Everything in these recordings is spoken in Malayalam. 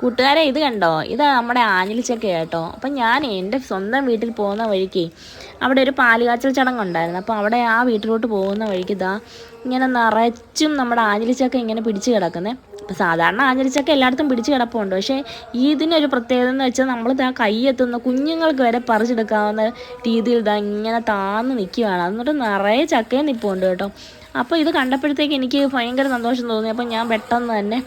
കൂട്ടുകാരെ ഇത് കണ്ടോ? ഇത് നമ്മുടെ ആഞ്ഞിലിച്ചക്ക കേട്ടോ. അപ്പം ഞാൻ എന്റെ സ്വന്തം വീട്ടിൽ പോകുന്ന വഴിക്ക് അവിടെ ഒരു പാലുകാച്ചൽ ചടങ്ങുണ്ടായിരുന്നു. അപ്പോൾ അവിടെ ആ വീട്ടിലോട്ട് പോകുന്ന വഴിക്ക് ഇതാ ഇങ്ങനെ നിറച്ചും നമ്മുടെ ആഞ്ഞിലിച്ചക്ക ഇങ്ങനെ പിടിച്ച് കിടക്കുന്നത് അപ്പോൾ സാധാരണ ആഞ്ഞിലിച്ചക്ക എല്ലായിടത്തും പിടിച്ച് കിടപ്പുണ്ട്. പക്ഷേ ഇതിനൊരു പ്രത്യേകത എന്ന് വെച്ചാൽ നമ്മൾ ഇതാ കൈയെത്തുന്ന കുഞ്ഞുങ്ങൾക്ക് വരെ പറിച്ചെടുക്കാവുന്ന രീതിയിൽ ഇതാ ഇങ്ങനെ താന്ന് നിൽക്കുകയാണ് എന്നിട്ട് നിറയെ ചക്കയും നിൽപ്പുണ്ട് കേട്ടോ. അപ്പോൾ ഇത് കണ്ടപ്പോഴത്തേക്ക് എനിക്ക് ഭയങ്കര സന്തോഷം തോന്നി. അപ്പോൾ ഞാൻ പെട്ടെന്ന് തന്നെ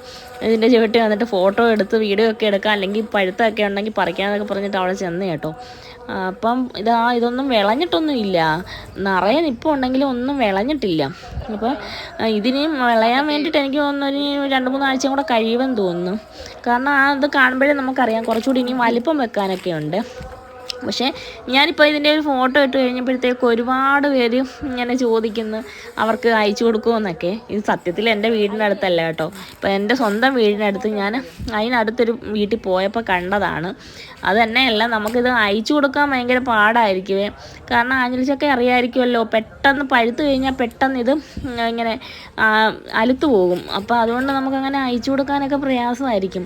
ഇതിന്റെ ചുവട്ടി വന്നിട്ട് ഫോട്ടോ എടുത്ത് വീഡിയോ ഒക്കെ എടുക്കാം. അല്ലെങ്കിൽ പഴുത്തൊക്കെ ഉണ്ടെങ്കിൽ പറിക്കാന്നൊക്കെ പറഞ്ഞിട്ട് അവിടെ ചെന്ന് കേട്ടോ. അപ്പം ഇതാ ഇതൊന്നും വിളഞ്ഞിട്ടൊന്നും ഇല്ല. നിറയെ നിപ്പം ഉണ്ടെങ്കിലും ഒന്നും വിളഞ്ഞിട്ടില്ല. അപ്പോൾ ഇതിന് വിളയാൻ വേണ്ടിയിട്ട് എനിക്ക് തോന്നുന്നു ഒരു രണ്ട് മൂന്ന് ആഴ്ചയും കൂടെ കഴിയുമെന്ന് തോന്നുന്നു. കാരണം ഇത് കാണുമ്പോഴേ നമുക്കറിയാം. കുറച്ചുകൂടി ഇനി വലിപ്പം വെക്കാനൊക്കെ ഉണ്ട്. പക്ഷേ ഞാനിപ്പോൾ ഇതിന്റെ ഒരു ഫോട്ടോ ഇട്ട് കഴിഞ്ഞപ്പോഴത്തേക്ക് ഒരുപാട് പേര് ഇങ്ങനെ ചോദിക്കുന്നു അവർക്ക് അയച്ചു കൊടുക്കുമെന്നൊക്കെ. ഇത് സത്യത്തിൽ എന്റെ വീടിന്റെ അടുത്തല്ല കേട്ടോ. ഇപ്പോൾ എന്റെ സ്വന്തം വീടിനടുത്ത് ഞാൻ അതിനടുത്തൊരു വീട്ടിൽ പോയപ്പോൾ കണ്ടതാണ്. അത് തന്നെയല്ല നമുക്കിത് അയച്ചു കൊടുക്കാൻ ഭയങ്കര പാടായിരിക്കുമേ കാരണം ആഞ്ഞിലിച്ചൊക്കെ അറിയാമായിരിക്കുമല്ലോ പെട്ടെന്ന് പഴുത്ത് കഴിഞ്ഞാൽ പെട്ടെന്ന് ഇത് ഇങ്ങനെ അലുത്തു പോകും. അപ്പോൾ അതുകൊണ്ട് നമുക്കങ്ങനെ അയച്ചു കൊടുക്കാനൊക്കെ പ്രയാസമായിരിക്കും.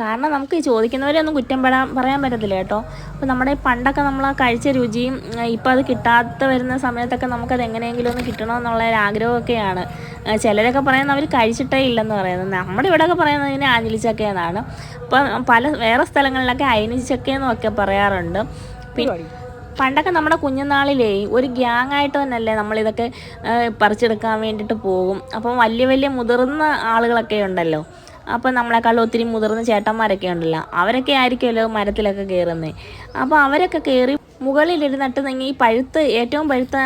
കാരണം നമുക്ക് ഈ ചോദിക്കുന്നവരെ ഒന്നും കുറ്റം പെടാൻ പറയാൻ പറ്റത്തില്ല കേട്ടോ. അപ്പോൾ നമ്മുടെ ഈ പണ്ടൊക്കെ നമ്മൾ ആ കഴിച്ച രുചിയും ഇപ്പോൾ അത് കിട്ടാത്ത വരുന്ന സമയത്തൊക്കെ നമുക്കത് എങ്ങനെയെങ്കിലും ഒന്ന് കിട്ടണമെന്നുള്ള ഒരു ആഗ്രഹമൊക്കെയാണ് ചിലരൊക്കെ പറയുന്നത് അവർ കഴിച്ചിട്ടേ ഇല്ലെന്ന് പറയുന്നത്. നമ്മുടെ ഇവിടെയൊക്കെ പറയുന്നത് ഇതിനെ ആഞ്ഞിലിച്ചക്ക എന്നാണ് അപ്പം പല വേറെ സ്ഥലങ്ങളിലൊക്കെ അയനിച്ചക്കയെന്നും ഒക്കെ പറയാറുണ്ട്. പിന്നെ പണ്ടൊക്കെ നമ്മുടെ കുഞ്ഞുനാളിലേ ഒരു ഗ്യാങ് ആയിട്ട് തന്നെയല്ലേ നമ്മളിതൊക്കെ പറിച്ചെടുക്കാൻ വേണ്ടിയിട്ട് പോകും. അപ്പം വലിയ വലിയ മുതിർന്ന ആളുകളൊക്കെ ഉണ്ടല്ലോ. അപ്പം നമ്മളെക്കാളും ഒത്തിരി മുതിർന്ന ചേട്ടന്മാരൊക്കെ ഉണ്ടല്ലോ. അവരൊക്കെ ആയിരിക്കുമല്ലോ മരത്തിലൊക്കെ കയറുന്നത് അപ്പോൾ അവരൊക്കെ കയറി മുകളിലിരുന്നിട്ട് നിങ്ങൾ ഈ പഴുത്ത് ഏറ്റവും പഴുത്ത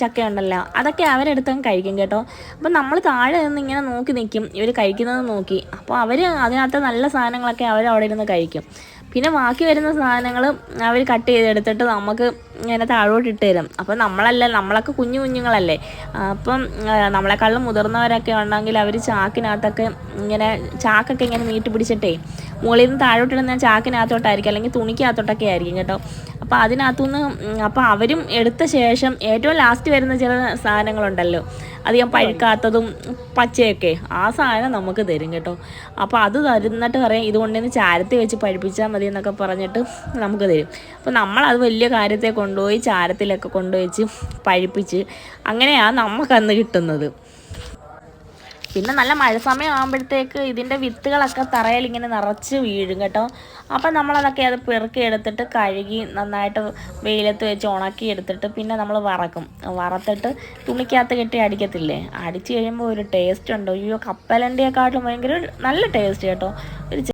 ചക്ക ഉണ്ടല്ലോ അതൊക്കെ അവരെടുത്തങ്ങ് കഴിക്കും കേട്ടോ. അപ്പോൾ നമ്മൾ താഴെ നിന്ന് ഇങ്ങനെ നോക്കി നിൽക്കും ഇവർ കഴിക്കുന്നത് നോക്കി. അപ്പോൾ അവർ അതിനകത്ത് നല്ല സാധനങ്ങളൊക്കെ അവർ അവിടെ ഇരുന്ന് കഴിക്കും. പിന്നെ ബാക്കി വരുന്ന സാധനങ്ങൾ അവർ കട്ട് ചെയ്തെടുത്തിട്ട് നമുക്ക് ഇങ്ങനെ താഴോട്ട് ഇട്ട് തരും. അപ്പം നമ്മളല്ല നമ്മളൊക്കെ കുഞ്ഞു കുഞ്ഞുങ്ങളല്ലേ. അപ്പം നമ്മളെക്കാളും മുതിർന്നവരൊക്കെ ഉണ്ടെങ്കിൽ അവർ ചാക്കിനകത്തൊക്കെ ഇങ്ങനെ ചാക്കൊക്കെ ഇങ്ങനെ നീട്ടി പിടിച്ചിട്ടേ മുകളിൽ നിന്ന് താഴോട്ടിടുന്ന ചാക്കിനകത്തോട്ടായിരിക്കും അല്ലെങ്കിൽ തുണിക്കകത്തോട്ടൊക്കെ ആയിരിക്കും കേട്ടോ. അപ്പോൾ അതിനകത്തുനിന്ന് അപ്പോൾ അവരും എടുത്ത ശേഷം ഏറ്റവും ലാസ്റ്റ് വരുന്ന ചില സാധനങ്ങളുണ്ടല്ലോ. അധികം പഴുക്കാത്തതും പച്ചയൊക്കെ ആ സാധനം നമുക്ക് തരും കേട്ടോ. അപ്പോൾ അത് തരുന്നിട്ട് പറയാം ഇതുകൊണ്ടിന്ന് ചാരത്തി വെച്ച് പഴുപ്പിച്ചാൽ മതി. എന്നൊക്കെ പറഞ്ഞിട്ട് നമുക്ക് തരും. അപ്പോൾ നമ്മളത് വലിയ കാര്യത്തെ കൊണ്ടുപോയി ചാരത്തിലൊക്കെ കൊണ്ടുവച്ച് പഴിപ്പിച്ച് അങ്ങനെയാണ് നമുക്കന്ന് കിട്ടുന്നത്. പിന്നെ നല്ല മഴ സമയം ആകുമ്പോഴത്തേക്ക് ഇതിന്റെ വിത്തുകളൊക്കെ തറയിൽ ഇങ്ങനെ നിറച്ച് വീഴും കേട്ടോ. അപ്പം നമ്മളതൊക്കെ അത് പെറുക്കി എടുത്തിട്ട് കഴുകി നന്നായിട്ട് വെയിലത്ത് വെച്ച് ഉണക്കി എടുത്തിട്ട് പിന്നെ നമ്മൾ വറക്കും. വറത്തിട്ട് തുണിക്കകത്ത് കെട്ടി അടിക്കത്തില്ലേ? അടിച്ചു കഴിയുമ്പോൾ ഒരു ടേസ്റ്റ് ഉണ്ട്. അയ്യോ കപ്പലണ്ടിയെക്കാട്ടും ഭയങ്കര നല്ല ടേസ്റ്റ് കേട്ടോ. ഒരു